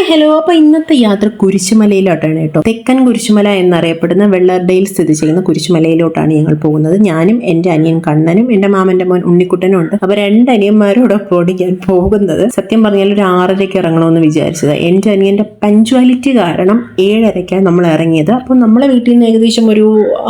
Hi hello അപ്പൊ ഇന്നത്തെ യാത്ര കുരിശുമലയിലോട്ടാണ് കേട്ടോ. തെക്കൻ കുരിശുമല എന്നറിയപ്പെടുന്ന വെള്ളർഡയിൽ സ്ഥിതി ചെയ്യുന്ന കുരിശുമലയിലോട്ടാണ് ഞങ്ങൾ പോകുന്നത്. ഞാനും എന്റെ അനിയൻ കണ്ണനും എന്റെ മാമന്റെ മോൻ ഉണ്ണിക്കുട്ടനും ഉണ്ട് അപ്പൊ രണ്ട് അനിയന്മാരോടൊപ്പമാണ് ഞാൻ പോകുന്നത്. സത്യം പറഞ്ഞാൽ ഒരു ആറരയ്ക്ക് ഇറങ്ങണമെന്ന് വിചാരിച്ചത്. എന്റെ അനിയന്റെ പഞ്ച്വാലിറ്റി കാരണം ഏഴരയ്ക്കാണ് നമ്മൾ ഇറങ്ങിയത്. അപ്പോൾ നമ്മളെ വീട്ടിൽ നിന്ന് ഏകദേശം ഒരു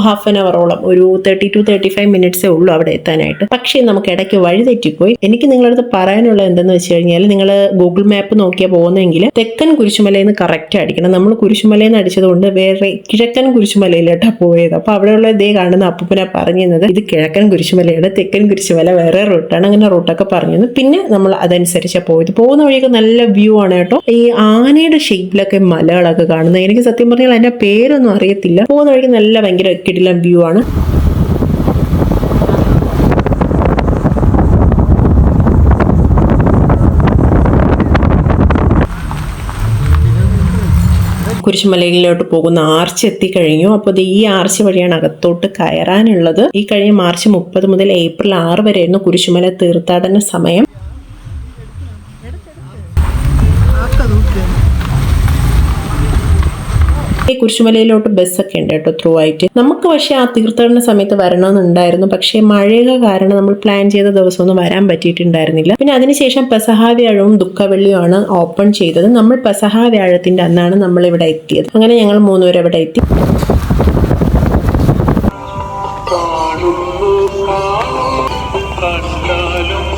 ഹാഫ് ആൻ അവറോളം ഒരു തേർട്ടി ടു തേർട്ടി ഫൈവ് മിനിറ്റ്സേ ഉള്ളൂ അവിടെ എത്താനായിട്ട്. പക്ഷേ നമുക്ക് ഇടയ്ക്ക് വഴി തെറ്റിപ്പോയി എനിക്ക് നിങ്ങളടുത്ത് പറയാനുള്ളത് എന്തെന്ന് വെച്ച് കഴിഞ്ഞാൽ നിങ്ങൾ ഗൂഗിൾ മാപ്പ് നോക്കിയാൽ പോകുന്നെങ്കിൽ തെക്കൻ കുരിശുമലയിൽ നിന്ന് കറക്റ്റ് അടിക്കണം നമ്മൾ കുരിശുമലയിൽ നിന്ന് അടിച്ചതുകൊണ്ട് വേറെ കിഴക്കൻ കുരിശുമലയിലോട്ടാണ് പോയത്. അപ്പോൾ അവിടെയുള്ള ഇതേ കാണുന്ന അപ്പൂപ്പനെ പറഞ്ഞത് ഇത് കിഴക്കൻ കുരിശുമലയാണ് തെക്കൻ കുരിശുമല വേറെ റൂട്ടാണ് അങ്ങനെ റൂട്ടൊക്കെ പറഞ്ഞത് പിന്നെ നമ്മൾ അതനുസരിച്ചാണ് പോയത്. പോകുന്ന വഴിയൊക്കെ നല്ല വ്യൂ ആണ് കേട്ടോ. ഈ ആനയുടെ ഷേപ്പിലൊക്കെ മലകളൊക്കെ കാണുന്നത്. എനിക്ക് സത്യം പറഞ്ഞാൽ അതിന്റെ പേരൊന്നും അറിയത്തില്ല. പോകുന്ന വഴിക്ക് നല്ല ഭയങ്കര കിടിലം വ്യൂ ആണ്. കുരിശുമലയിലോട്ട് പോകുന്ന ആർച്ച് എത്തിക്കഴിഞ്ഞു അപ്പോൾ ഈ ആർച്ച് വഴിയാണ് അകത്തോട്ട് കയറാനുള്ളത്. ഈ കഴിഞ്ഞ മാർച്ച് മുപ്പത് മുതൽ ഏപ്രിൽ ആറ് വരെയായിരുന്നു കുരിശുമല തീർത്ഥാടന സമയം ഈ കുരിശുമലയിലോട്ട് ബസ്സൊക്കെ ഉണ്ട് കേട്ടോ ത്രൂ ആയിട്ട്. നമുക്ക് പക്ഷേ ആ തീർത്ഥാടന സമയത്ത് വരണമെന്നുണ്ടായിരുന്നു. പക്ഷേ മഴയൊക്കെ കാരണം നമ്മൾ പ്ലാൻ ചെയ്ത ദിവസമൊന്നും വരാൻ പറ്റിയിട്ടുണ്ടായിരുന്നില്ല. പിന്നെ അതിനുശേഷം പെസഹാ വ്യാഴവും ദുഃഖവെള്ളിയുമാണ് ഓപ്പൺ ചെയ്തത്. നമ്മൾ പെസഹാ വ്യാഴത്തിന്റെ അന്നാണ് നമ്മൾ ഇവിടെ എത്തിയത്. അങ്ങനെ ഞങ്ങൾ മൂന്നുപേരും ഇവിടെ എത്തി.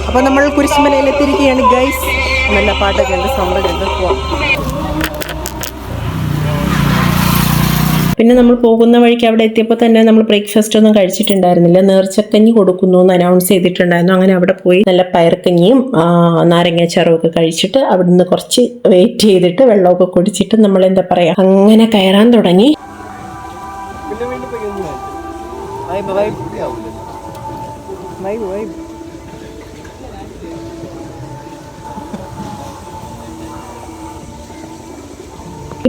അപ്പൊ നമ്മൾ കുരിശുമലയിൽ എത്തിയിരിക്കുകയാണ് ഗൈസ് നല്ല പാട്ടൊക്കെ ഉണ്ട് സൗണ്ടൊക്കെ ഉണ്ട്. പോവാം. പിന്നെ നമ്മൾ പോകുന്ന വഴിക്ക് അവിടെ എത്തിയപ്പോൾ തന്നെ നമ്മൾ ബ്രേക്ക്ഫാസ്റ്റ് ഒന്നും കഴിച്ചിട്ടുണ്ടായിരുന്നില്ല. നേർച്ചക്കഞ്ഞി കൊടുക്കുന്നു എന്ന് അനൗൺസ് ചെയ്തിട്ടുണ്ടായിരുന്നു. അങ്ങനെ അവിടെ പോയി നല്ല പയർക്കഞ്ഞിയും നാരങ്ങാച്ചാറും ഒക്കെ കഴിച്ചിട്ട് നിന്ന് കുറച്ച് വെയിറ്റ് ചെയ്തിട്ട് വെള്ളമൊക്കെ കുടിച്ചിട്ട് നമ്മൾ എന്താ പറയാ അങ്ങനെ കയറാൻ തുടങ്ങി. വൈബ് വൈബ്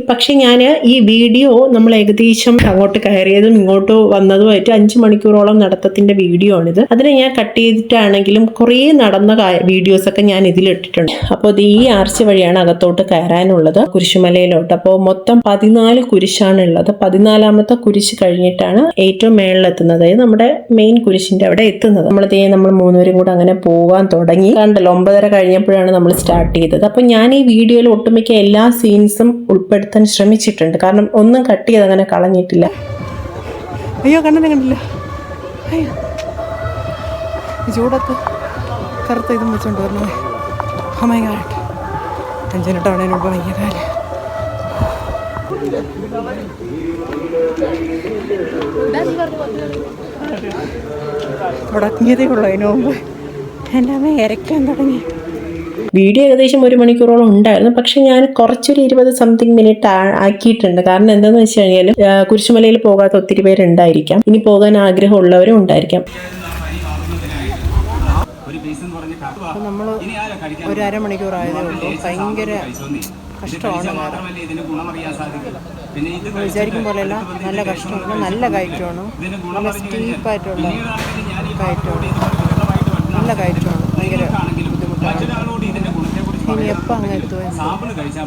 പക്ഷെ ഞാൻ ഈ വീഡിയോ നമ്മൾ ഏകദേശം അങ്ങോട്ട് കയറിയതും ഇങ്ങോട്ട് വന്നതുമായിട്ട് അഞ്ച് മണിക്കൂറോളം നടത്തത്തിന്റെ വീഡിയോ ആണിത്. അതിനെ ഞാൻ കട്ട് ചെയ്തിട്ടാണെങ്കിലും കുറേ നടന്ന വീഡിയോസ് ഒക്കെ ഞാൻ ഇതിലിട്ടിട്ടുണ്ട്. അപ്പോൾ ഇത് ഈ ആർച്ച് വഴിയാണ് അകത്തോട്ട് കയറാനുള്ളത്. കുരിശുമലയിലോട്ട്. അപ്പോൾ മൊത്തം പതിനാല് കുരിശാണ് ഉള്ളത് പതിനാലാമത്തെ കുരിശ് കഴിഞ്ഞിട്ടാണ് ഏറ്റവും മേളിലെത്തുന്നത്. അതായത് നമ്മുടെ മെയിൻ കുരിശിന്റെ അവിടെ എത്തുന്നത്. നമ്മളിതേ നമ്മൾ മൂന്നുപേരും കൂടെ അങ്ങനെ പോകാൻ തുടങ്ങി. കണ്ടല്ലോ ഒമ്പതര കഴിഞ്ഞപ്പോഴാണ് നമ്മൾ സ്റ്റാർട്ട് ചെയ്തത്. അപ്പോൾ ഞാൻ ഈ വീഡിയോയിൽ ഒട്ടുമിക്ക എല്ലാ സീൻസും ഉൾപ്പെടുത്താൻ ശ്രമിച്ചിട്ടുണ്ട്. കാരണം ഒന്നും കട്ട് ചെയ്ത് അങ്ങനെ കളഞ്ഞിട്ടില്ല. അയ്യോ കണ്ണനെ കണ്ടില്ല. ചൂടത്ത് കറുത്ത ഇതും വെച്ചോണ്ട് വരണേ അമ്മ കാട്ട് അഞ്ചിനിട്ടാണ് എന്നോട് ഭയങ്കര കാര്യം തുടങ്ങിയതേ ഉള്ളൂ അതിനു മുമ്പ്. എന്റെ അമ്മ ഇരയ്ക്കാൻ തുടങ്ങി. വീഡിയോ ഏകദേശം ഒരു മണിക്കൂറോളം ഉണ്ടായിരുന്നു. പക്ഷെ ഞാൻ കുറച്ചൊരു ഇരുപത് സംതിങ് മിനിറ്റ് ആക്കിയിട്ടുണ്ട്. കാരണം എന്താന്ന് വെച്ച് കഴിഞ്ഞാൽ കുരിശുമലയിൽ പോകാത്ത ഒത്തിരി പേരുണ്ടായിരിക്കാം. ഇനി പോകാൻ ആഗ്രഹമുള്ളവരും ഉണ്ടായിരിക്കാം. നമ്മൾ ഒരു അരമണിക്കൂറായതേ ഉള്ളൂ. ഭയങ്കര കഷ്ടമാണ് വിചാരിക്കും പോലെയല്ല നല്ല കഷ്ടമാണ് നല്ല കയറ്റമാണ്. നല്ല സ്റ്റീപ്പായിട്ടുള്ള കയറ്റമാണ്. നല്ല കയറ്റമാണ്. ഭയങ്കര അങ്ങ് എത്തുമെന്ന്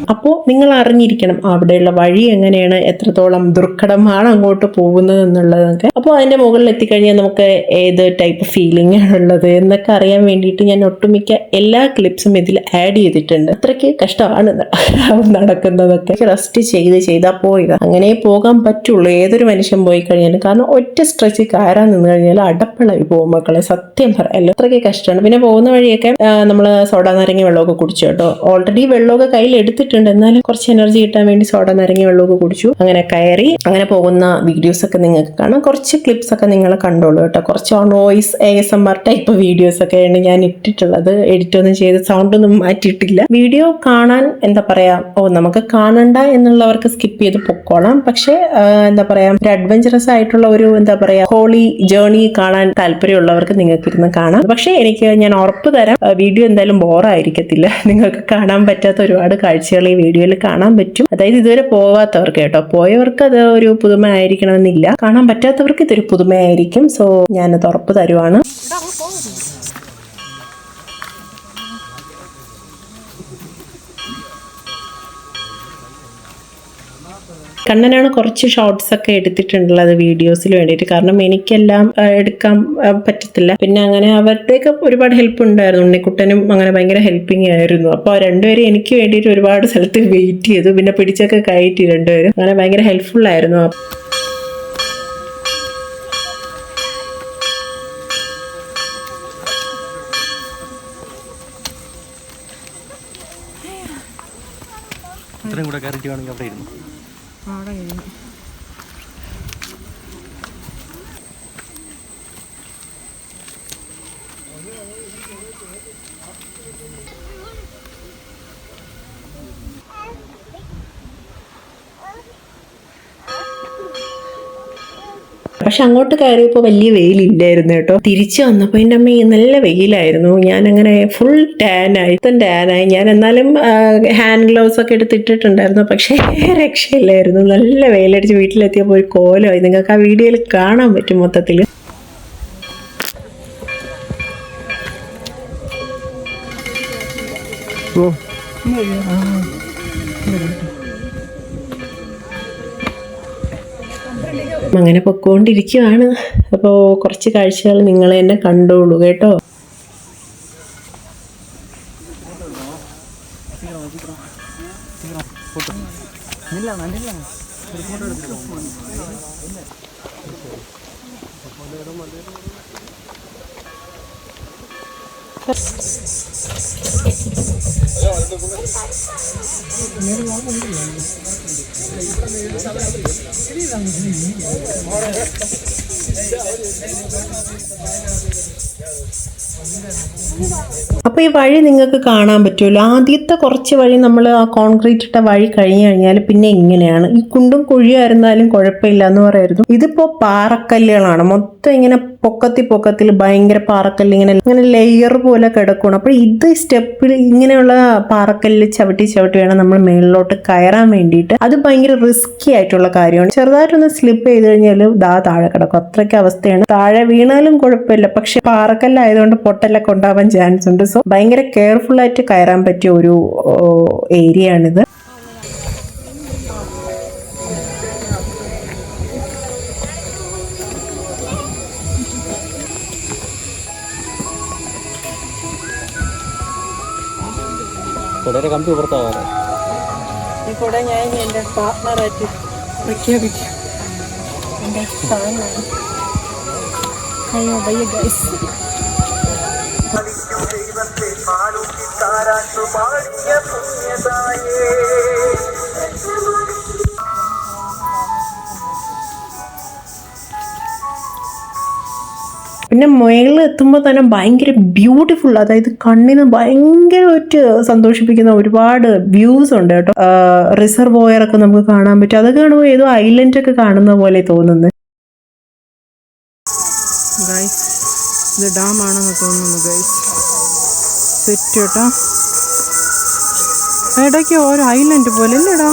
അപ്പോൾ നിങ്ങൾ അറിഞ്ഞിരിക്കണം അവിടെയുള്ള വഴി എങ്ങനെയാണ് എത്രത്തോളം ദുർഘടമാണ് അങ്ങോട്ട് പോകുന്നത് എന്നുള്ളതൊക്കെ. അപ്പോൾ അതിന്റെ മുകളിൽ എത്തിക്കഴിഞ്ഞാൽ നമുക്ക് ഏത് ടൈപ്പ് ഫീലിംഗ് ആണുള്ളത് എന്നൊക്കെ അറിയാൻ വേണ്ടിയിട്ട് ഞാൻ ഒട്ടുമിക്ക എല്ലാ ക്ലിപ്സും ഇതിൽ ആഡ് ചെയ്തിട്ടുണ്ട്. അത്രയ്ക്ക് കഷ്ടമാണ് നടക്കുന്നതൊക്കെ. റെസ്റ്റ് ചെയ്ത് ചെയ്താൽ പോയത്. അങ്ങനെ പോകാൻ പറ്റുള്ളൂ. ഏതൊരു മനുഷ്യൻ പോയി കഴിഞ്ഞാലും. കാരണം ഒറ്റ സ്ട്രെച്ചിൽ കയറാൻ നിന്ന് കഴിഞ്ഞാൽ അടപ്പളായി പോകും മക്കളെ. സത്യം പറയാലോ. അത്രയ്ക്ക് കഷ്ടമാണ്. പിന്നെ പോകുന്ന വഴിയൊക്കെ നമ്മൾ സോഡാ നാരങ്ങ വെള്ളമൊക്കെ കുടിച്ചു? കേട്ടോ. ഓൾറെഡി വെള്ളമൊക്കെ കയ്യിൽ എടുത്തിട്ടുണ്ട്. എന്നാലും കുറച്ച് എനർജി കിട്ടാൻ വേണ്ടി സോഡ നിറങ്ങിയ വെള്ളമൊക്കെ കുടിച്ചു. അങ്ങനെ കയറി അങ്ങനെ പോകുന്ന വീഡിയോസ് ഒക്കെ നിങ്ങൾക്ക് കാണാം. കുറച്ച് ക്ലിപ്സ് ഒക്കെ നിങ്ങൾ കണ്ടോളൂ കേട്ടോ. കുറച്ച് voice A S M R type videos ഒക്കെയാണ് ഞാൻ ഇട്ടിട്ടുള്ളത്. എഡിറ്റ് ഒന്നും ചെയ്ത് സൗണ്ട് ഒന്നും മാറ്റിയിട്ടില്ല. വീഡിയോ കാണാൻ എന്താ പറയാ ഓ നമുക്ക് കാണണ്ട എന്നുള്ളവർക്ക് സ്കിപ്പ് ചെയ്ത് പൊക്കോളാം. പക്ഷേ എന്താ പറയാ ഒരു അഡ്വഞ്ചറസ് ആയിട്ടുള്ള ഒരു എന്താ പറയാ ഹോളി ജേർണി കാണാൻ താല്പര്യമുള്ളവർക്ക് നിങ്ങൾക്ക് ഇരുന്ന് കാണാം. പക്ഷേ എനിക്ക് ഞാൻ ഉറപ്പ് തരാം വീഡിയോ എന്തായാലും ബോറായിരിക്കത്തില്ല നിങ്ങൾക്ക് കാണാൻ പറ്റാത്ത ഒരുപാട് കാഴ്ചകൾ ഈ വീഡിയോയിൽ കാണാൻ പറ്റും. അതായത് ഇതുവരെ പോവാത്തവർക്ക് കേട്ടോ. പോയവർക്ക് അത് ഒരു പുതുമ ആയിരിക്കണമെന്നില്ല കാണാൻ പറ്റാത്തവർക്ക് ഇതൊരു പുതുമയായിരിക്കും. സോ ഞാനത് ഉറപ്പ് തരുവാണ്. കണ്ണനാണ് കുറച്ച് ഷോർട്സ് ഒക്കെ എടുത്തിട്ടുള്ളത് വീഡിയോസിൽ വേണ്ടിയിട്ട്. കാരണം എനിക്കെല്ലാം എടുക്കാൻ പറ്റത്തില്ല. പിന്നെ അങ്ങനെ അവരുടെയൊക്കെ ഒരുപാട് ഹെൽപ്പ് ഉണ്ടായിരുന്നു. ഉണ്ണിക്കുട്ടനും അങ്ങനെ ഭയങ്കര ഹെൽപ്പിംഗ് ആയിരുന്നു. അപ്പോൾ രണ്ടുപേരും എനിക്ക് വേണ്ടിയിട്ട് ഒരുപാട് സ്ഥലത്ത് വെയിറ്റ് ചെയ്തു. പിന്നെ പിടിച്ചൊക്കെ കയറ്റി രണ്ടുപേരും. അങ്ങനെ ഭയങ്കര ഹെൽപ്ഫുൾ ആയിരുന്നു. ഇത്രയും കൂടെ കയറിയിട്ട് വേണമെങ്കിൽ അവിടെ ഇരുന്നു? അവിടെ ഇരുന്നു. പക്ഷെ അങ്ങോട്ട് കയറിയപ്പോൾ വലിയ വെയിലില്ലായിരുന്നു കേട്ടോ. തിരിച്ചു വന്നപ്പോൾ എന്റെ അമ്മ നല്ല വെയിലായിരുന്നു. ഞാൻ അങ്ങനെ ഫുൾ ടാനായി ടാനായി ഞാൻ എന്നാലും ഹാൻഡ് ഗ്ലൗസ് ഒക്കെ എടുത്തിട്ടിട്ടുണ്ടായിരുന്നു പക്ഷേ രക്ഷയില്ലായിരുന്നു. നല്ല വെയിലടിച്ച് വീട്ടിലെത്തിയപ്പോൾ ഒരു കോലമായി നിങ്ങൾക്ക് ആ വീഡിയോയിൽ കാണാൻ പറ്റും മൊത്തത്തിൽ അങ്ങനെ പൊക്കോണ്ടിരിക്കുവാണ്. അപ്പോൾ കുറച്ച് കാഴ്ചകൾ നിങ്ങൾ തന്നെ കണ്ടോളൂ കേട്ടോ? primeiro álbum do ano. Três anos de mim. അപ്പോൾ ഈ വഴി നിങ്ങൾക്ക് കാണാൻ പറ്റുമല്ലോ. ആദ്യത്തെ കുറച്ച് വഴി നമ്മൾ ആ കോൺക്രീറ്റ് ഇട്ട വഴി കഴിഞ്ഞു കഴിഞ്ഞാൽ പിന്നെ ഇങ്ങനെയാണ്. ഈ കുണ്ടും കുഴിയായിരുന്നാലും കുഴപ്പമില്ല എന്ന് പറയായിരുന്നു. ഇതിപ്പോൾ പാറക്കല്ലുകളാണ്. മൊത്തം ഇങ്ങനെ പൊക്കത്തി പൊക്കത്തിൽ ഭയങ്കര പാറക്കല്ല് ഇങ്ങനെ ഇങ്ങനെ ലെയർ പോലെ കിടക്കണം അപ്പോൾ ഇത് സ്റ്റെപ്പിൽ ഇങ്ങനെയുള്ള പാറക്കല്ല് ചവിട്ടി ചവിട്ടി വേണം നമ്മൾ മേളിലോട്ട് കയറാൻ വേണ്ടിയിട്ട്. അത് ഭയങ്കര റിസ്കി ആയിട്ടുള്ള കാര്യമാണ്. ചെറുതായിട്ടൊന്ന് സ്ലിപ്പ് ചെയ്ത് കഴിഞ്ഞാൽ ദാ താഴെ കിടക്കും. അത്രയ്ക്ക് അവസ്ഥയാണ്. താഴെ വീണാലും കുഴപ്പമില്ല. പക്ഷെ പാറക്കല്ലായതുകൊണ്ട് പൊട്ടലൊക്കെ ഉണ്ടാവാൻ ചാൻസ് ഉണ്ട്. സോ ഭയങ്കര കെയർഫുൾ ആയിട്ട് കയറാൻ പറ്റിയ ഒരു ഏരിയ ആണിത്. കുടയുടെ കമ്പി പുറത്താവാറ് ഈ കൂടെ ഞാൻ ഇനി എന്റെ പാർട്ട്ണറായിട്ട് പ്രഖ്യാപിക്കും. എന്റെ സ്ഥാനമാണ് അയ്യോ ഗൈസ് പിന്നെ മേളിൽ എത്തുമ്പോൾ തന്നെ ഭയങ്കര ബ്യൂട്ടിഫുൾ അതായത് കണ്ണിന് ഭയങ്കരമായിട്ട് സന്തോഷിപ്പിക്കുന്ന ഒരുപാട് വ്യൂസ് ഉണ്ട് കേട്ടോ. റിസർവോയർ ഒക്കെ നമുക്ക് കാണാൻ പറ്റും. അതൊക്കെ കാണുമ്പോൾ ഏതോ ഐലൻഡ് ഒക്കെ കാണുന്ന പോലെ തോന്നുന്നത് ഇത് ഡാം ആണെന്ന് തോന്നുന്നു ഗൈസ് സെറ്റ് കേട്ടോ ഇടയ്ക്ക് ഓരോ ഐലൻഡ് പോലെ അല്ലേടാ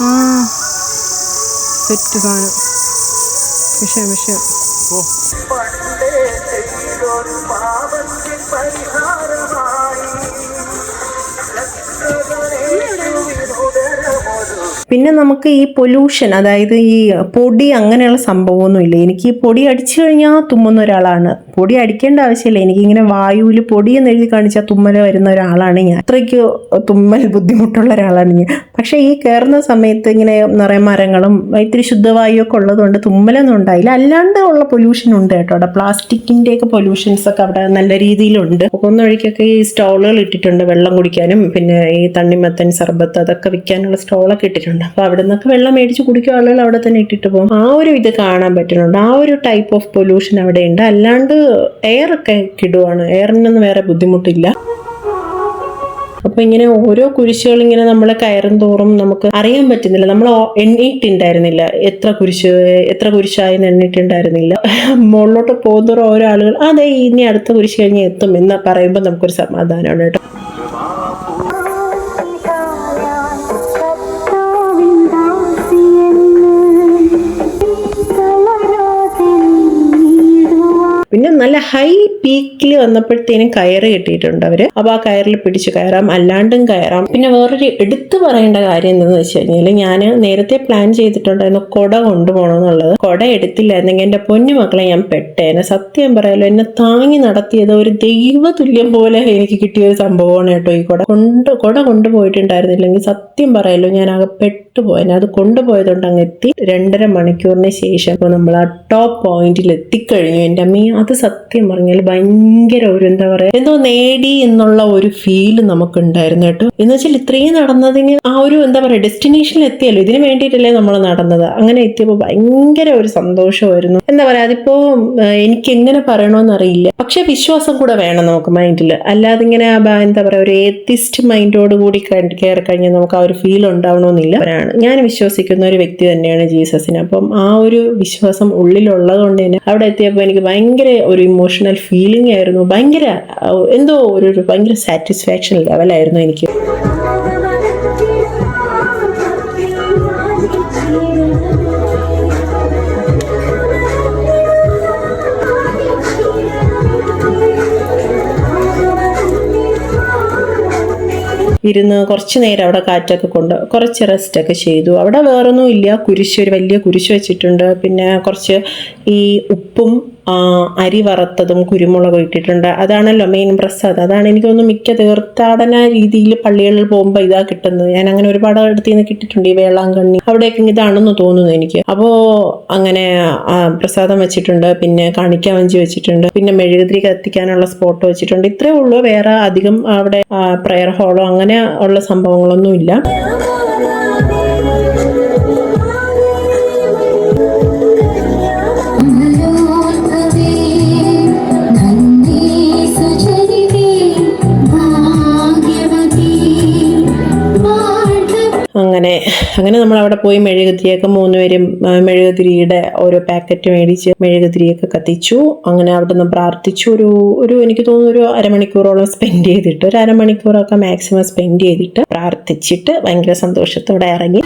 ആ. സെറ്റ് സാധനം. വിഷയം വിഷയം. പിന്നെ നമുക്ക് ഈ പൊല്യൂഷൻ അതായത് ഈ പൊടി അങ്ങനെയുള്ള സംഭവമൊന്നുമില്ല. എനിക്ക് ഈ പൊടി അടിച്ചു കഴിഞ്ഞാൽ തുമ്മുന്ന ഒരാളാണ്. പൊടി അടിക്കേണ്ട ആവശ്യമില്ല. എനിക്കിങ്ങനെ വായുവിൽ പൊടി എന്ന് എഴുതി കാണിച്ചാൽ തുമ്മൽ വരുന്ന ഒരാളാണ് ഞാൻ. അത്രയ്ക്ക് തുമ്മൽ ബുദ്ധിമുട്ടുള്ള ഒരാളാണ് ഞാൻ. പക്ഷേ ഈ കയറുന്ന സമയത്ത് ഇങ്ങനെ നിറയെ മരങ്ങളും ഇത്തിരി ശുദ്ധവായു ഒക്കെ ഉള്ളതുകൊണ്ട് തുമ്മലൊന്നും ഉണ്ടായില്ല. അല്ലാണ്ട് ഉള്ള പൊല്യൂഷൻ ഉണ്ട് കേട്ടോ. അവിടെ പ്ലാസ്റ്റിക്കിന്റെയൊക്കെ പൊല്യൂഷൻസ് ഒക്കെ അവിടെ നല്ല രീതിയിലുണ്ട്. ഒന്നൊഴിക്കൊക്കെ ഈ സ്റ്റോളുകൾ ഇട്ടിട്ടുണ്ട്. വെള്ളം കുടിക്കാനും പിന്നെ ഈ തണ്ണിമത്തൻ സർബത്ത് അതൊക്കെ വിൽക്കാനുള്ള സ്റ്റോളൊക്കെ ഇട്ടിട്ടുണ്ട്. അപ്പോൾ അവിടെ നിന്നൊക്കെ വെള്ളം മേടിച്ച് കുടിക്കുക ആളുകൾ അവിടെ തന്നെ ഇട്ടിട്ട് പോകും. ആ ഒരു ഇത് കാണാൻ പറ്റുന്നുണ്ട്. ആ ഒരു ടൈപ്പ് ഓഫ് പൊല്യൂഷൻ അവിടെ ഉണ്ട് അല്ലാണ്ട് എയർ ഒക്കെ കിടുവാണ്. എയറിനൊന്നും വേറെ ബുദ്ധിമുട്ടില്ല. അപ്പൊ ഇങ്ങനെ ഓരോ കുരിശുകൾ ഇങ്ങനെ നമ്മൾ കയറും തോറും നമുക്ക് അറിയാൻ പറ്റുന്നില്ല. നമ്മൾ എണ്ണീട്ടുണ്ടായിരുന്നില്ല എത്ര കുരിശ് എത്ര കുരിശായി എണ്ണീട്ടുണ്ടായിരുന്നില്ല മുകളിലോട്ട് പോകുന്നതോറും ഓരോ ആളുകൾ അതെ ഇനി അടുത്ത കുരിശ് കഴിഞ്ഞ് എത്തും എന്ന് പറയുമ്പോൾ നമുക്കൊരു സമാധാനമാണ് കേട്ടോ. പിന്നെ നല്ല ഹൈ പീക്കിൽ വന്നപ്പോഴത്തേനും കയറ് കെട്ടിയിട്ടുണ്ട് അവർ. അപ്പൊ ആ കയറിൽ പിടിച്ച് കയറാം അല്ലാണ്ടും കയറാം. പിന്നെ വേറൊരു എടുത്തു പറയേണ്ട കാര്യം എന്തെന്ന് വെച്ച് കഴിഞ്ഞാൽ ഞാൻ നേരത്തെ പ്ലാൻ ചെയ്തിട്ടുണ്ടായിരുന്നു കൊട കൊണ്ടുപോകണം എന്നുള്ളത് കൊട എടുത്തില്ലായിരുന്നെങ്കിൽ എന്റെ പൊന്നു മക്കളെ ഞാൻ പെട്ടേനെ. സത്യം പറയാലോ എന്നെ താങ്ങി നടത്തിയത് ഒരു ദൈവ തുല്യം പോലെ എനിക്ക് കിട്ടിയ ഒരു സംഭവമാണ് കേട്ടോ ഈ കൊട. കൊണ്ട് കൊട കൊണ്ടുപോയിട്ടുണ്ടായിരുന്നില്ലെങ്കിൽ സത്യം പറയാലോ ഞാൻ ആകെ പെട്ടുപോയനെ അത് കൊണ്ടുപോയതുകൊണ്ട് അങ്ങ് എത്തി രണ്ടര മണിക്കൂറിന് ശേഷം ഇപ്പോൾ നമ്മൾ ആ ടോപ്പ് പോയിന്റിൽ എത്തിക്കഴിഞ്ഞു. എന്റെ അമ്മ അത് സത്യം പറഞ്ഞാൽ ഭയങ്കര ഒരു എന്താ പറയാ എന്തോ നേടി എന്നുള്ള ഒരു ഫീൽ നമുക്കുണ്ടായിരുന്നു കേട്ടോ. എന്ന് വെച്ചാൽ ഇത്രയും നടന്നതിന് ആ ഒരു എന്താ പറയാ ഡെസ്റ്റിനേഷനിൽ എത്തിയല്ലോ. ഇതിന് വേണ്ടിയിട്ടല്ലേ നമ്മൾ നടന്നത്. അങ്ങനെ എത്തിയപ്പോൾ ഭയങ്കര ഒരു സന്തോഷമായിരുന്നു. എന്താ പറയാ അതിപ്പോ എനിക്ക് എങ്ങനെ പറയണമെന്ന് അറിയില്ല. പക്ഷെ വിശ്വാസം കൂടെ വേണം നമുക്ക് മൈൻഡിൽ അല്ലാതെ ഇങ്ങനെ എന്താ പറയാ ഒരു ഏത്തിസ്റ്റ് മൈൻഡോട് കൂടി കയറി കഴിഞ്ഞാൽ നമുക്ക് ആ ഒരു ഫീൽ ഉണ്ടാവണമെന്നില്ല അവരാണ് ഞാൻ വിശ്വസിക്കുന്ന ഒരു വ്യക്തി തന്നെയാണ് ജീസസിന്. അപ്പം ആ ഒരു വിശ്വാസം ഉള്ളിലുള്ളത് കൊണ്ട് തന്നെ അവിടെ എത്തിയപ്പോൾ എനിക്ക് ഭയങ്കര ഒരു ഇമോഷണൽ ഫീലിംഗ് ആയിരുന്നു. ഭയങ്കര എന്തോ ഒരു ഭയങ്കര സാറ്റിസ്ഫാക്ഷൻ ലെവലായിരുന്നു എനിക്ക്. ഇരുന്ന് കുറച്ച് നേരം അവിടെ കാറ്റൊക്കെ കൊണ്ട് കുറച്ച് റെസ്റ്റ് ഒക്കെ ചെയ്തു. അവിടെ വേറൊന്നും ഇല്ല. കുരിശ് ഒരു വലിയ കുരിശ് വെച്ചിട്ടുണ്ട്. പിന്നെ കുറച്ച് ഈ ഉപ്പും അരി വറുത്തതും കുരുമുളകും ഇട്ടിട്ടുണ്ട്. അതാണല്ലോ മെയിൻ പ്രസാദ്. അതാണ് എനിക്ക് തോന്നുന്നു മിക്ക തീർത്ഥാടന രീതിയിൽ പള്ളികളിൽ പോകുമ്പോൾ ഇതാ കിട്ടുന്നത്. ഞാൻ അങ്ങനെ ഒരുപാട് അടുത്ത് നിന്ന് കിട്ടിയിട്ടുണ്ട് ഈ വേളാങ്കണ്ണി. അവിടെയൊക്കെ ഇതാണെന്ന് തോന്നുന്നു എനിക്ക്. അപ്പോൾ അങ്ങനെ പ്രസാദം വെച്ചിട്ടുണ്ട്. പിന്നെ കാണിക്കാൻ വഞ്ചി വെച്ചിട്ടുണ്ട്. പിന്നെ മെഴുകുതിരി കത്തിക്കാനുള്ള സ്പോട്ട് വെച്ചിട്ടുണ്ട്. ഇത്രേ ഉള്ളൂ. വേറെ അധികം അവിടെ പ്രെയർ ഹാളോ അങ്ങനെ ഉള്ള സംഭവങ്ങളൊന്നും ഇല്ല അങ്ങനെ അങ്ങനെ നമ്മൾ അവിടെ പോയി മെഴുകുതിരിയൊക്കെ മൂന്ന് പേരും മെഴുകുതിരിയുടെ ഓരോ പാക്കറ്റ് മേടിച്ച് മെഴുകുതിരിയൊക്കെ കത്തിച്ചു. അങ്ങനെ അവിടെ നിന്ന് പ്രാർത്ഥിച്ചു. ഒരു ഒരു എനിക്ക് തോന്നുന്നു ഒരു അരമണിക്കൂറോളം സ്പെൻഡ് ചെയ്തിട്ട് ഒരു അരമണിക്കൂറൊക്കെ മാക്സിമം സ്പെൻഡ് ചെയ്തിട്ട് പ്രാർത്ഥിച്ചിട്ട് ഭയങ്കര സന്തോഷത്തോടെ ഇറങ്ങി.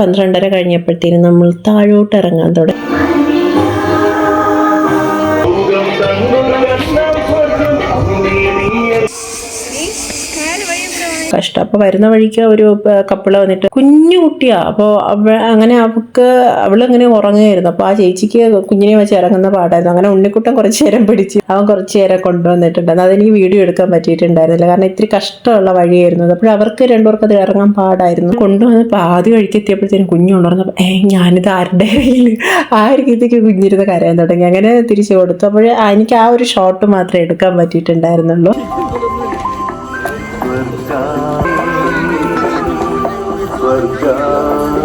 പന്ത്രണ്ടര കഴിഞ്ഞപ്പോഴത്തേനും നമ്മൾ താഴോട്ട് ഇറങ്ങാൻ തുടങ്ങി. കഷ്ടം. അപ്പോൾ വരുന്ന വഴിക്ക് ഒരു കപ്പിൾ വന്നിട്ട് കുഞ്ഞു കുട്ടിയാ. അപ്പോൾ അവ അങ്ങനെ അവൾക്ക് അവളിങ്ങനെ ഉറങ്ങുകയായിരുന്നു. അപ്പോൾ ആ ചേച്ചിക്ക് കുഞ്ഞിനെ വെച്ച് ഇറങ്ങുന്ന പാടായിരുന്നു. അങ്ങനെ ഉണ്ണിക്കുട്ടൻ കുറച്ച് നേരം പിടിച്ച് അവൻ കുറച്ച് നേരം കൊണ്ടുവന്നിട്ടുണ്ടായിരുന്നു അതെനിക്ക് വീഡിയോ എടുക്കാൻ പറ്റിയിട്ടുണ്ടായിരുന്നില്ല. കാരണം ഇത്തിരി കഷ്ടമുള്ള വഴിയായിരുന്നു. അപ്പോൾ അവർക്ക് രണ്ടുപേർക്ക് അത് ഇറങ്ങാൻ പാടായിരുന്നു. കൊണ്ടുവന്ന് ആദ്യം വഴിക്ക് എത്തിയപ്പോഴത്തേനും കുഞ്ഞു ഉണർന്നപ്പോൾ ഏ ഞാനിത് ആരുടെ കയ്യിൽ ആ കുഞ്ഞിരുന്ന് കരയാൻ തുടങ്ങി. അങ്ങനെ തിരിച്ചു കൊടുത്തു. അപ്പോൾ എനിക്ക് ആ ഒരു ഷോട്ട് മാത്രമേ എടുക്കാൻ പറ്റിയിട്ടുണ്ടായിരുന്നുള്ളൂ.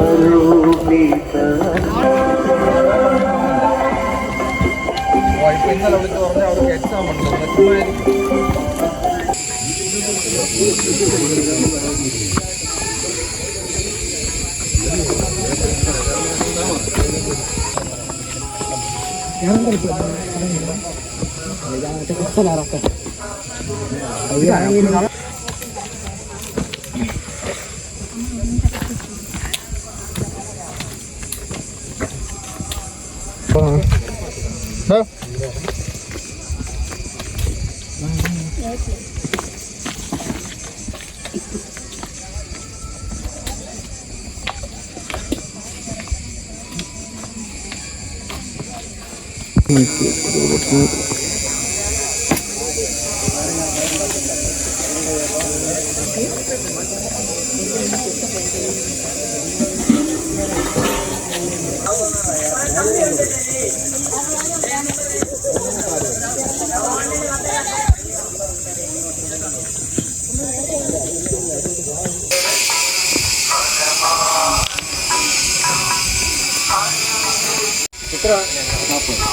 സ്വർഗാരൂപിത ഇന്നലെ വിളിച്ച് പറഞ്ഞാൽ അവർക്ക് എക്സാം ഉണ്ടോ ഞാൻ Terima kasih.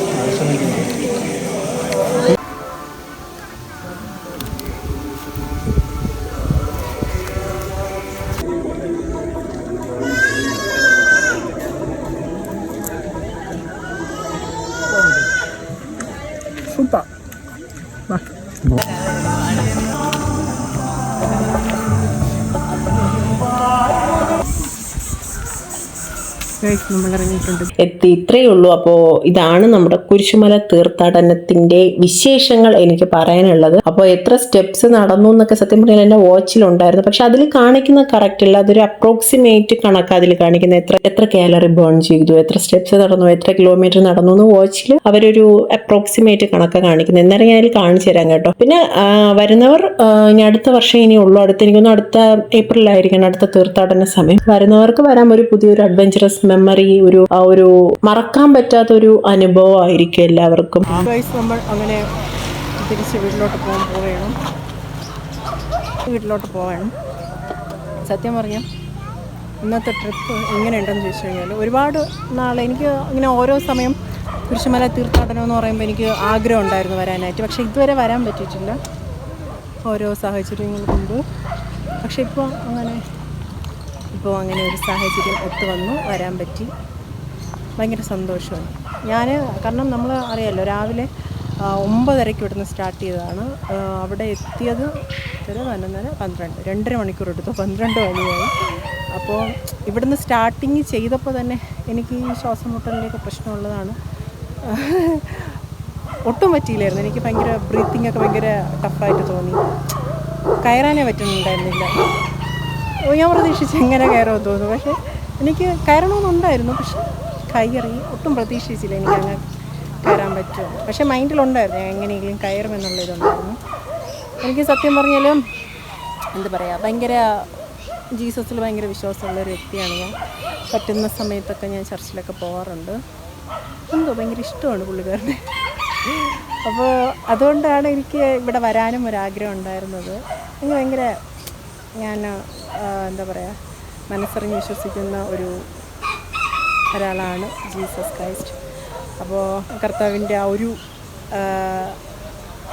നമ്മൾ ഇറങ്ങിയിട്ടുണ്ട് എത്തി ഇത്രയേ ഉള്ളൂ. അപ്പോ ഇതാണ് നമ്മുടെ കുരിശുമല തീർത്ഥാടനത്തിന്റെ വിശേഷങ്ങൾ എനിക്ക് പറയാനുള്ളത്. അപ്പോൾ എത്ര സ്റ്റെപ്സ് നടന്നു എന്നൊക്കെ സത്യം പറഞ്ഞാൽ എന്റെ വാച്ചിലുണ്ടായിരുന്നു. പക്ഷെ അതിൽ കാണിക്കുന്ന കറക്റ്റ് അല്ല. അതൊരു അപ്രോക്സിമേറ്റ് കണക്ക് അതിൽ കാണിക്കുന്ന എത്ര എത്ര കാലറി ബേൺ ചെയ്തു എത്ര സ്റ്റെപ്സ് നടന്നു എത്ര കിലോമീറ്റർ നടന്നു എന്ന് വാച്ചിൽ അവരൊരു അപ്രോക്സിമേറ്റ് കണക്ക് കാണിക്കുന്നത്. എന്നാലും ഞാൻ അതിൽ കാണിച്ചു തരാം കേട്ടോ. പിന്നെ വരുന്നവർ ഇനി അടുത്ത വർഷം ഇനി ഉള്ളൂ. അടുത്ത എനിക്കൊന്ന് അടുത്ത ഏപ്രിലായിരിക്കണം അടുത്ത തീർത്ഥാടന സമയം. വരുന്നവർക്ക് വരാൻ ഒരു പുതിയൊരു അഡ്വഞ്ചറസ് മെമ്മറി ഒരു ആ ഒരു മറക്കാൻ പറ്റാത്ത ഒരു അനുഭവം ആയിരിക്കും എല്ലാവർക്കും നമ്മൾ അങ്ങനെ തിരിച്ച് വീട്ടിലോട്ട് പോകാൻ പോവുകയാണ്. വീട്ടിലോട്ട് പോവാണ് സത്യം പറഞ്ഞാൽ ഇന്നത്തെ ട്രിപ്പ് എങ്ങനെയുണ്ടെന്ന് ചോദിച്ചു കഴിഞ്ഞാൽ ഒരുപാട് നാൾ എനിക്ക് ഇങ്ങനെ ഓരോ സമയം കുരിശുമല തീർത്ഥാടനം എന്ന് പറയുമ്പോൾ എനിക്ക് ആഗ്രഹം ഉണ്ടായിരുന്നു വരാനായിട്ട്. പക്ഷേ ഇതുവരെ വരാൻ പറ്റിയിട്ടില്ല. ഓരോ സാഹചര്യങ്ങൾ കൊണ്ട്. പക്ഷേ ഇപ്പോൾ അങ്ങനെ ഇപ്പോൾ അങ്ങനെ ഒരു സാഹചര്യം ഒത്തു വന്നു വരാൻ പറ്റി. ഭയങ്കര സന്തോഷമാണ്. ഞാൻ കാരണം നമ്മൾ അറിയാമല്ലോ രാവിലെ ഒമ്പതരയ്ക്ക് ഇവിടുന്ന് സ്റ്റാർട്ട് ചെയ്തതാണ്. അവിടെ എത്തിയത് ഒരു പതിനൊന്നര പന്ത്രണ്ട്. രണ്ടര മണിക്കൂർ എടുത്തു. പന്ത്രണ്ട് മണിയായി. അപ്പോൾ ഇവിടുന്ന് സ്റ്റാർട്ടിങ് ചെയ്തപ്പോൾ തന്നെ എനിക്ക് ഈ ശ്വാസം മുട്ടലിന്റെയൊക്കെ പ്രശ്നമുള്ളതാണ്. ഒട്ടും പറ്റിയില്ലായിരുന്നു. എനിക്ക് ഭയങ്കര ബ്രീത്തിങ് ഒക്കെ ഭയങ്കര ടഫായിട്ട് തോന്നി. കയറാനേ പറ്റുന്നുണ്ടായിരുന്നില്ല. ഞാൻ പ്രതീക്ഷിച്ച് എങ്ങനെ കയറുമെന്ന് തോന്നുന്നു. പക്ഷേ എനിക്ക് കയറണമെന്നുണ്ടായിരുന്നു. പക്ഷെ കയറി ഒട്ടും പ്രതീക്ഷിച്ചില്ല എനിക്ക് അങ്ങനെ കയറാൻ പറ്റുമോ. പക്ഷേ മൈൻഡിലുണ്ടായിരുന്നു. എങ്ങനെയെങ്കിലും കയറുമെന്നുള്ള ഇതുണ്ടായിരുന്നു എനിക്ക് സത്യം പറഞ്ഞാൽ എന്താ പറയുക ഭയങ്കര ജീസസിൽ ഭയങ്കര വിശ്വാസമുള്ള ഒരു വ്യക്തിയാണ് ഞാൻ. പറ്റുന്ന സമയത്തൊക്കെ ഞാൻ ചർച്ചിലൊക്കെ പോകാറുണ്ട് എന്തോ ഭയങ്കര ഇഷ്ടമാണ് പുള്ളിക്കാരുടെ അപ്പോൾ അതുകൊണ്ടാണ് എനിക്ക് ഇവിടെ വരാനും ഒരാഗ്രഹം ഉണ്ടായിരുന്നത്. എനിക്ക് ഭയങ്കര ഞാൻ എന്താ പറയുക മനസ്സറിഞ്ഞ് വിശ്വസിക്കുന്ന ഒരു ഒരാളാണ് ജീസസ് ക്രൈസ്റ്റ്. അപ്പോൾ കർത്താവിന്റെ ആ ഒരു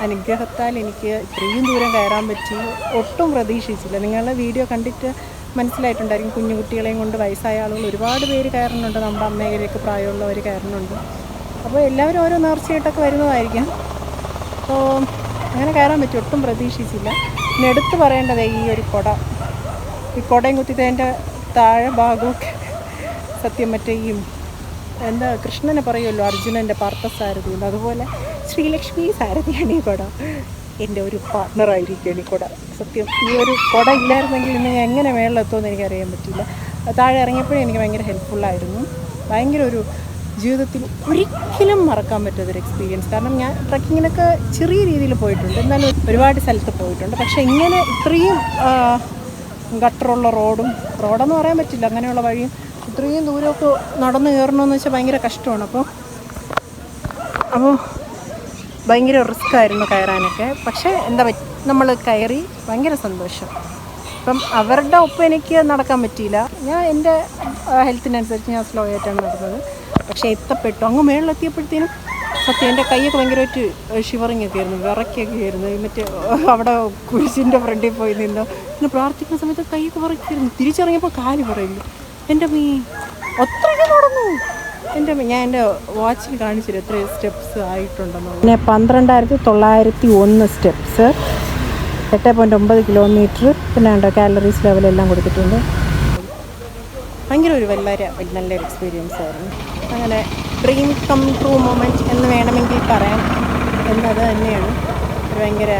അനുഗ്രഹത്താൽ എനിക്ക് ഇത്രയും ദൂരം കയറാൻ പറ്റി. ഒട്ടും പ്രതീക്ഷിച്ചില്ല. നിങ്ങളുടെ വീഡിയോ കണ്ടിട്ട് മനസ്സിലായിട്ടുണ്ടായിരിക്കും കുഞ്ഞു കുട്ടികളെയും കൊണ്ട് വയസ്സായ ആളുകൾ ഒരുപാട് പേര് കയറുന്നുണ്ട്. നമ്മുടെ അമ്മയിലേക്ക് പ്രായമുള്ളവർ കയറുന്നുണ്ട്. അപ്പോൾ എല്ലാവരും ഓരോ നേർച്ചയായിട്ടൊക്കെ വരുന്നതായിരിക്കും. അപ്പോൾ അങ്ങനെ കയറാൻ പറ്റും. ഒട്ടും പ്രതീക്ഷിച്ചില്ല. പിന്നെ എടുത്തു പറയേണ്ടത് ഈ ഒരു കുട. ഈ കുടയും കുത്തിയതിന്റെ താഴെ ഭാഗമൊക്കെ സത്യം മറ്റേ ഈ എന്താ കൃഷ്ണനെ പറയുമല്ലോ അർജുനന്റെ പാർത്ഥസാരഥി എന്ന്. അതുപോലെ ശ്രീലക്ഷ്മി സാരഥിയാണ് ഈ കുട. എന്റെ ഒരു പാർട്ട്ണറായിരിക്കുകയാണ് ഈ കുട. സത്യം ഈ ഒരു കുട ഇല്ലായിരുന്നെങ്കിൽ ഇന്ന് ഞാൻ എങ്ങനെ മേളിലെത്തുമെന്ന് എനിക്കറിയാൻ പറ്റില്ല. താഴെ ഇറങ്ങിയപ്പോഴേ എനിക്ക് ഭയങ്കര ഹെൽപ്ഫുള്ളായിരുന്നു ഭയങ്കര ഒരു ജീവിതത്തിൽ ഒരിക്കലും മറക്കാൻ പറ്റാത്തൊരു എക്സ്പീരിയൻസ് കാരണം ഞാൻ ട്രക്കിങ്ങിനൊക്കെ ചെറിയ രീതിയിൽ പോയിട്ടുണ്ട്. എന്നാലും ഒരുപാട് സ്ഥലത്ത് പോയിട്ടുണ്ട്. പക്ഷേ ഇങ്ങനെ ഇത്രയും ഗട്ടറുള്ള റോഡും റോഡെന്ന് പറയാൻ പറ്റില്ല. അങ്ങനെയുള്ള വഴിയും ഇത്രയും ദൂരമൊക്കെ നടന്നു കയറണമെന്ന് വെച്ചാൽ ഭയങ്കര കഷ്ടമാണ്. അപ്പോൾ അപ്പോൾ ഭയങ്കര റിസ്ക് ആയിരുന്നു കയറാനൊക്കെ. പക്ഷേ എന്താ പറ്റ? നമ്മൾ കയറി ഭയങ്കര സന്തോഷം. അപ്പം അവരുടെ ഒപ്പം എനിക്ക് നടക്കാൻ പറ്റിയില്ല. ഞാൻ എന്റെ ഹെൽത്തിനനുസരിച്ച് ഞാൻ സ്ലോ ആയിട്ടാണ് നടന്നത്. പക്ഷേ എത്തപ്പെട്ടു. അങ്ങ് മേളിലെത്തിയപ്പോഴത്തേനും സത്യം എന്റെ കൈയൊക്കെ ഭയങ്കരമായിട്ട് ഷിവറിങ് ഒക്കെ ആയിരുന്നു വിറയ്ക്കൊക്കെ ആയിരുന്നു മറ്റേ അവിടെ കുരിശിന്റെ ഫ്രണ്ടിൽ പോയി നിന്നു പിന്നെ പ്രാർത്ഥിക്കുന്ന സമയത്ത് കൈയൊക്കെ വിറയ്ക്കായിരുന്നു. തിരിച്ചിറങ്ങിയപ്പോൾ കാൽ പറയുന്നു എന്റെ മീ അത്രയ്ക്ക് നടന്നു. എന്റെ ഞാൻ എന്റെ വാച്ചിൽ കാണിച്ചിരുന്നു എത്ര സ്റ്റെപ്സ് ആയിട്ടുണ്ടെന്നുള്ളത് പിന്നെ പന്ത്രണ്ടായിരത്തി തൊള്ളായിരത്തി ഒന്ന് സ്റ്റെപ്സ് എട്ട് പോയിന്റ് ഒമ്പത് കിലോമീറ്റർ പിന്നെ ഉണ്ടോ കാലറീസ് ലെവലെല്ലാം കൊടുത്തിട്ടുണ്ട്. ഭയങ്കര ഒരു വല്ലാരെ നല്ലൊരു എക്സ്പീരിയൻസ് ആയിരുന്നു. അങ്ങനെ ഡ്രീം കം ട്രൂ മൊമെന്റ് എന്ന് വേണമെങ്കിൽ പറയാം. എന്നത് തന്നെയാണ്. ഭയങ്കര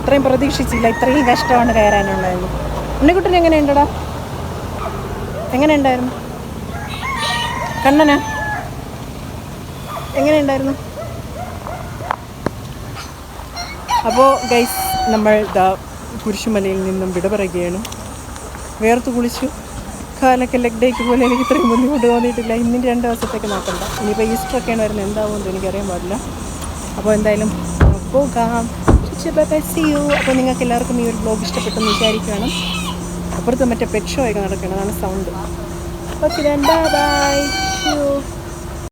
ഇത്രയും പ്രതീക്ഷിച്ചില്ല ഇത്രയും കഷ്ടമാണ് കയറാനുണ്ടായിരുന്നു ഉണ്ണിക്കുട്ടൻ എങ്ങനെയുണ്ടടാ? എങ്ങനെയുണ്ടായിരുന്നു? കണ്ണനാ? എങ്ങനെയുണ്ടായിരുന്നു? അപ്പോൾ ഗൈസ് നമ്മൾ ദ കുരിശുമലയിൽ നിന്നും വിട പറയുകയാണ്. വേർത്ത് കുളിച്ചു. കാലൊക്കെ ലെഗ് ഡേക്ക് പോലെ എനിക്ക് ഇത്രയും ബുദ്ധിമുട്ട് തോന്നിയിട്ടില്ല. ഇന്നിന്റെ രണ്ട് ദിവസത്തേക്ക് നോക്കണ്ട. ഇനിയിപ്പോൾ ഈസ്റ്ററൊക്കെയാണ് വരുന്നത്? എന്താവുമെന്ന് എനിക്കറിയാൻ പാടില്ല. അപ്പോൾ എന്തായാലും പോകാം. അപ്പോൾ നിങ്ങൾക്ക് എല്ലാവർക്കും ഈ ഒരു ബ്ലോഗ് ഇഷ്ടപ്പെട്ടെന്ന് വിചാരിക്കുകയാണ്. അപ്പുറത്ത് മറ്റേ പെറ്റ് ഷോ ഒക്കെ നടക്കണം അതാണ് സൗണ്ട് ഓക്കെ ബൈ